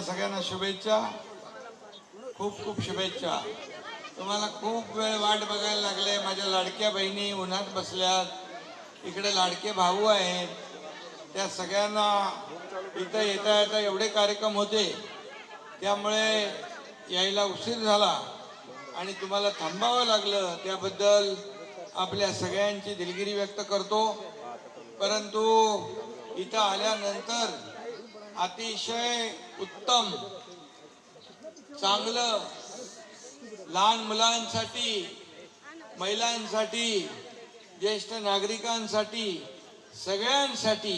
तुम्हा सगळ्यांना शुभेच्छा. खूप खूप शुभेच्छा. तुम्हाला खूप वेळ वाट बघायला लागले. माझ्या लाडक्या बहिणी उन्हात बसल्यात. इकडे लाडके भाऊ आहेत. त्या सगळ्यांना इथं येता येता एवढे कार्यक्रम होते. त्यामुळे यायला उशीर झाला. आणि तुम्हाला थांबावं लागलं. त्याबद्दल आपल्या सगळ्यांची दिलगिरी व्यक्त करतो. परंतु इथं आल्यानंतर अतिशय उत्तम चांगलं लहान मुलांसाठी महिलांसाठी ज्येष्ठ नागरिकांसाठी सगळ्यांसाठी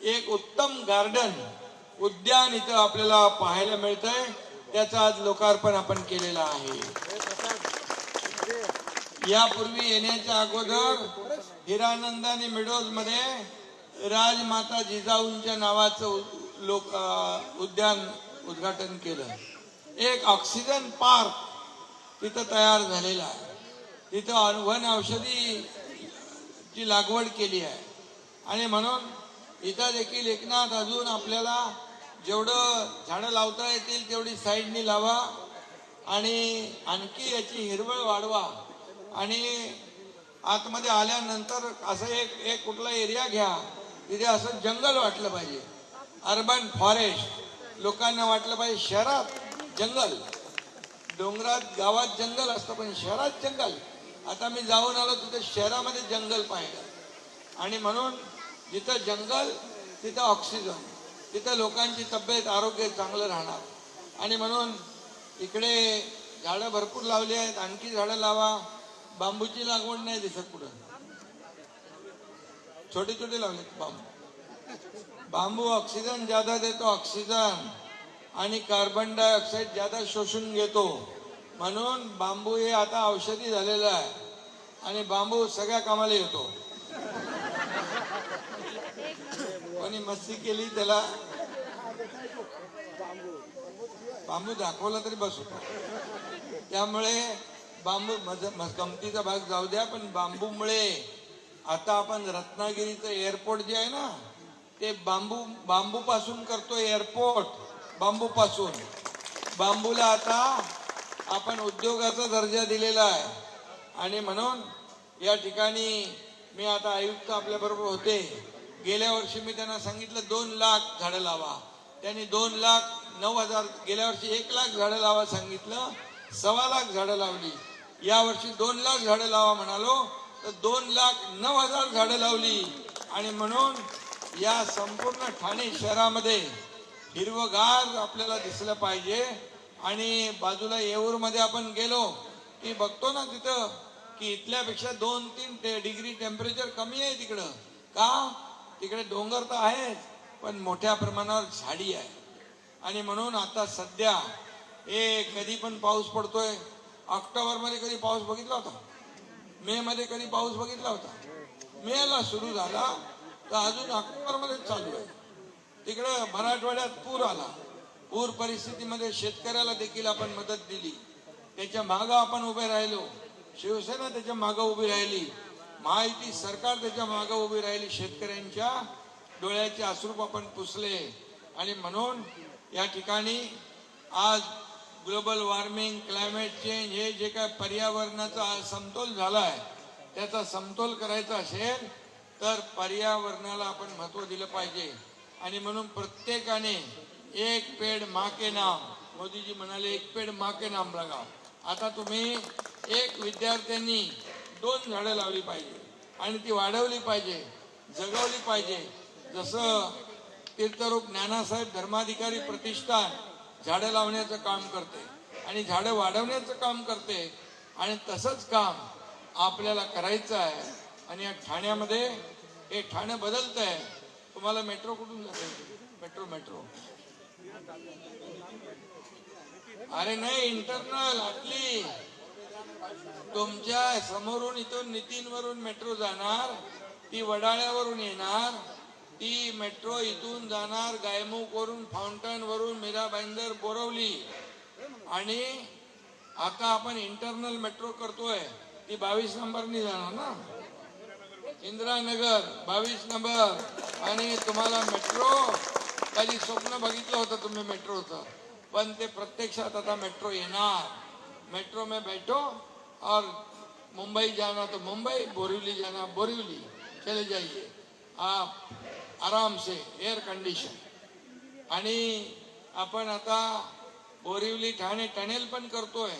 एक उत्तम गार्डन उद्यान इथं आपल्याला पाहायला मिळतंय. त्याचं आज लोकार्पण आपण केलेलं आहे. यापूर्वी येण्याच्या अगोदर हिरानंदानी मिडोजमध्ये राजमाता जिजाऊंच्या नावाचं लोक उद्यान उद्घाटन केलं. एक ऑक्सिजन पार्क तिथं तयार झालेला आहे. तिथं अन- वन औषधी ची लागवड केली आहे. आणि म्हणून इथं देखील एकनाथ अजून आपल्याला जेवढं झाडं लावता येतील तेवढी साईडनी लावा आणि आणखी याची हिरवळ वाढवा. आणि आतमध्ये आल्यानंतर असं एक एक कुठला एरिया घ्या तिथे असं जंगल वाटलं पाहिजे. अर्बन फॉरेस्ट लोकांना वाटलं पाहिजे शहरात जंगल. डोंगरात गावात जंगल असतं पण शहरात जंगल. आता मी जाऊन आलो तिथे शहरामध्ये जंगल पाहिलं. आणि म्हणून जिथं जंगल तिथं ऑक्सिजन तिथं लोकांची तब्येत आरोग्य चांगलं राहणार. आणि म्हणून इकडे झाडं भरपूर लावली आहेत. आणखी झाडं लावा. बांबूची लागवड नाही दिसत कुठं. छोटे छोटे लावले बांबू. बांबू ऑक्सिजन ज्यादा देतो ऑक्सिजन. आणि कार्बन डायऑक्साईड ज्यादा शोषून घेतो. म्हणून बांबू हे आता औषधी झालेलं आहे. आणि बांबू सगळ्या कामाला येतो. कोणी मस्ती केली त्याला? बांबू दाखवला तरी बस. होतो त्यामुळे बांबू मज- गमतीचा भाग जाऊ द्या पण बांबूमुळे आता आपण रत्नागिरीचं एअरपोर्ट जे आहे ना ते बांबू बांबू पासून करतो एअरपोर्ट बांबू पासून बांबूला आता आपण उद्योगाचा दर्जा दिलेला आहे. आणि म्हणून या ठिकाणी मी आता आयुक्त आपल्या बरोबर होते. गेल्या वर्षी मी त्यांना सांगितलं दोन लाख झाडं लावा. त्यांनी दोन लाख नऊ हजार गेल्या वर्षी एक लाख झाडं लावा सांगितलं सव्वा लाख झाडं लावली. या वर्षी दोन लाख झाडं लावा म्हणालो तर दोन लाख नऊ हजार झाडं लावली. आणि म्हणून या संपूर्ण ठाणे शहरामध्ये हिरवगार आपल्याला दिसलं पाहिजे. आणि बाजूला येऊरमध्ये आपण गेलो की बघतो ना तिथं की इथल्यापेक्षा दोन तीन ते डिग्री टेम्परेचर कमी आहे तिकडं. का? तिकडे डोंगर तर आहेच पण मोठ्या प्रमाणावर झाडी आहे. आणि म्हणून आता सध्या हे कधी पण पाऊस पडतोय. ऑक्टोबरमध्ये कधी पाऊस बघितला होता? मे मध्ये कधी पाऊस बघितला होता? मे ला सुरू झाला. तर अजून ऑक्टोबरमध्ये चालू आहे. तिकडं मराठवाड्यात पूर आला. पूर परिस्थितीमध्ये शेतकऱ्याला देखील आपण मदत दिली. त्याच्या मागं आपण उभे राहिलो. शिवसेना त्याच्या मागं उभी राहिली. महायुती सरकार त्याच्या मागं उभी राहिली. शेतकऱ्यांच्या डोळ्याचे अश्रूप आपण पुसले. आणि म्हणून या ठिकाणी आज ग्लोबल वॉर्मिंग क्लायमेट चेंज हे जे काय पर्यावरणाचा समतोल झाला आहे त्याचा समतोल करायचा असेल तर पर्यावरणाला आपण महत्त्व दिलं पाहिजे. आणि म्हणून प्रत्येकाने एक पेड माके नाम. मोदीजी म्हणाले एक पेड मा के नाम लगा. आता तुम्ही एक विद्यार्थ्यांनी दोन झाडं लावली पाहिजे. आणि ती वाढवली पाहिजे जगवली पाहिजे. जसं तीर्थरूप ज्ञानासाहेब धर्माधिकारी प्रतिष्ठान झाडं लावण्याचं काम करते आणि झाडं वाढवण्याचं काम करते. आणि तसंच काम आपल्याला करायचं आहे. आणि या ठाण्यामध्ये हे ठाणं बदलत आहे तुम्हाला मेट्रो कुठून जाते? Metro metro. अरे नाही इंटरनल आटली तुमच्या समोरून इथून नितीन वरून मेट्रो जाणार ती वडाळ्यावरून येणार ती मेट्रो इथून जाणार गायमुख वरून फाउंटन वरून मीरा बाईंदर बोरवली. आणि आता आपण इंटरनल मेट्रो करतोय ती बावीस नंबरनी जाणार ना? इंदिरानगर बावीस नंबर. आणि तुम्हाला मेट्रो कधी स्वप्न बघितलं होतं तुम्ही मेट्रोचं पण ते प्रत्यक्षात आता मेट्रो येणार. मेट्रो में बैठो और मुंबई जाना तो मुंबई बोरिवली जाना बोरिवली. चले जाइए. आप आराम से एयर कंडिशन आणि आपण आता बोरिवली ठाणे टनेल पण करतोय.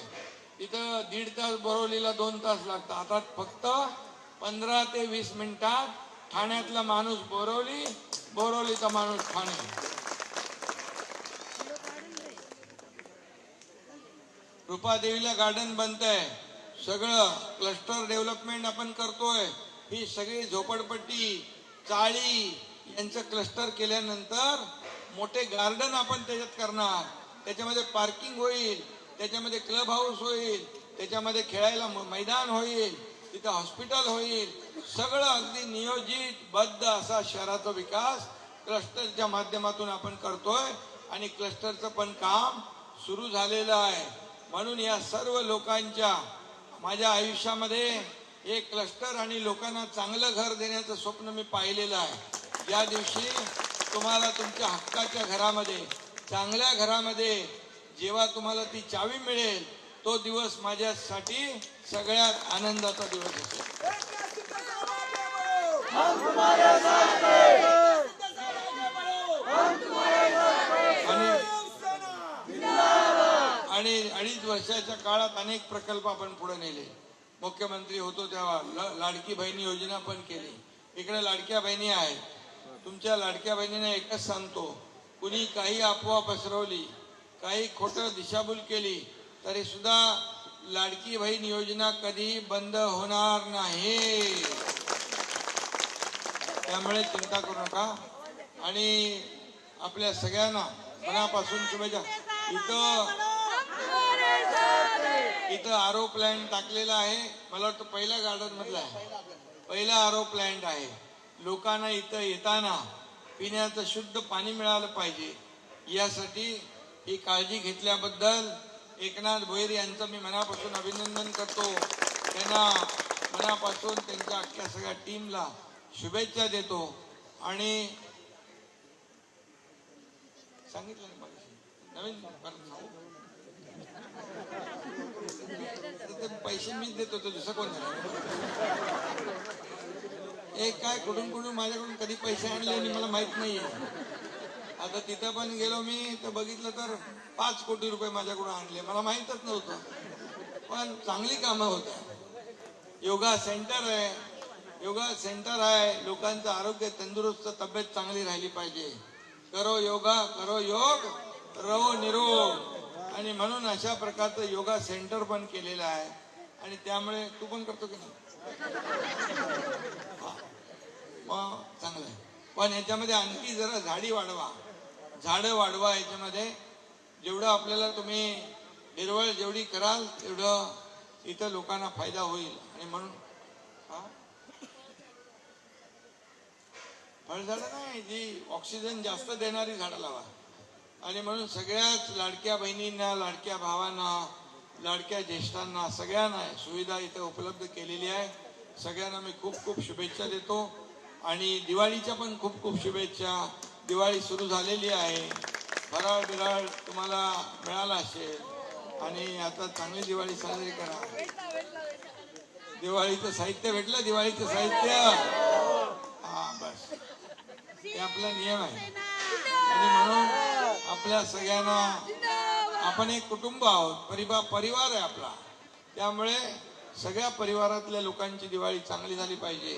तिथं दीड तास बोरवलीला दोन तास लागतात. आता फक्त पंधरा ते वीस मिनिटात ठाण्यातला माणूस बोरवली बोरवलीचा माणूस ठाणे. रूपादेवीला गार्डन बनतंय. सगळं क्लस्टर डेव्हलपमेंट आपण करतोय. ही सगळी झोपडपट्टी चाळी यांचं क्लस्टर केल्यानंतर मोठे गार्डन आपण त्याच्यात करणार. त्याच्यामध्ये पार्किंग होईल त्याच्यामध्ये क्लब हाऊस होईल त्याच्यामध्ये खेळायला म- मैदान होईल. तिथं हॉस्पिटल होईल. सगळं अगदी नियोजित बद्ध असा शहराचा विकास क्लस्टरच्या माध्यमातून आपण करतोय आणि क्लस्टरचं पण काम सुरू झालेलं आहे. म्हणून या सर्व लोकांच्या माझ्या आयुष्यामध्ये हे क्लस्टर आणि लोकांना चांगलं घर देण्याचं स्वप्न मी पाहिलेलं आहे. ज्या दिवशी तुम्हाला तुमच्या हक्काच्या घरामध्ये चांगल्या घरामध्ये जेव्हा तुम्हाला ती चावी मिळेल तो दिवस माझ्यासाठी सगळ्यात आनंदाचा दिवस असेल आणि आणि अडीच वर्षाच्या काळात अनेक प्रकल्प आपण पुढे नेले. मुख्यमंत्री होतो तेव्हा लाडकी बहिणी योजना पण केली. इकडे लाडक्या बहिणी आहेत. तुमच्या लाडक्या बहिणींना एकच सांगतो कुणी काही अफवा पसरवली काही खोटं दिशाभूल केली तरी सुद्धा लाडकी बहीण योजना कधी बंद होणार नाही. त्यामुळे चिंता करू नका. आणि आपल्या सगळ्यांना मनापासून शुभेच्छा. इथं इथं आरो प्लॅन टाकलेला आहे. मला वाटतं पहिल्या गार्डन मधला आहे. पहिला आरो प्लॅन्ट आहे. लोकांना इथं येताना पिण्याचं शुद्ध पाणी मिळालं पाहिजे. यासाठी ही काळजी घेतल्याबद्दल एकनाथ भोईर यांचं मी मनापासून अभिनंदन करतो. त्यांना मनापासून त्यांच्या अख्ख्या सगळ्या टीमला शुभेच्छा देतो. आणि सांगितलं ना नवीन पैसे मीच देतो तो दुसरं कोण एक काय कुठून कुठून माझ्याकडून कधी पैसे आणले आणि मला माहीत नाहीये. आता तिथं पण गेलो मी तर बघितलं तर पाच कोटी रुपये माझ्याकडून आणले. मला माहीतच नव्हतं. पण चांगली कामं होत. योगा सेंटर आहे. योगा सेंटर आहे. लोकांचं आरोग्य तंदुरुस्त तब्येत चांगली राहिली पाहिजे. करो योगा करो योग रवो निरोग. आणि म्हणून अशा प्रकारचं योगा सेंटर पण केलेलं आहे. आणि त्यामुळे तू पण करतो की नाही? मग चांगलं आहे. पण ह्याच्यामध्ये आणखी जरा झाडी वाढवा. झाडं वाढवा याच्यामध्ये. जेवढं आपल्याला तुम्ही निर्वळ जेवढी कराल तेवढं इथं लोकांना फायदा होईल. आणि म्हणून फळझाडं नाही जी ऑक्सिजन जास्त देणारी झाडं लावा. आणि म्हणून सगळ्याच लाडक्या बहिणींना लाडक्या भावांना लाडक्या ज्येष्ठांना सगळ्यांना सुविधा इथे उपलब्ध केलेली आहे. सगळ्यांना मी खूप खूप शुभेच्छा देतो. आणि दिवाळीच्या पण खूप खूप शुभेच्छा. दिवाळी सुरू झालेली आहे. फराळ बिराळ तुम्हाला मिळाला असेल आणि आता चांगली दिवाळी साजरी करा. दिवाळीचं साहित्य भेटलं? दिवाळीचं साहित्य? हा बस. हे आपला नियम आहे. आणि म्हणून आपल्या सगळ्यांना आपण एक कुटुंब आहोत. परिवार परिवार आहे आपला. त्यामुळे सगळ्या परिवारातल्या लोकांची दिवाळी चांगली झाली पाहिजे.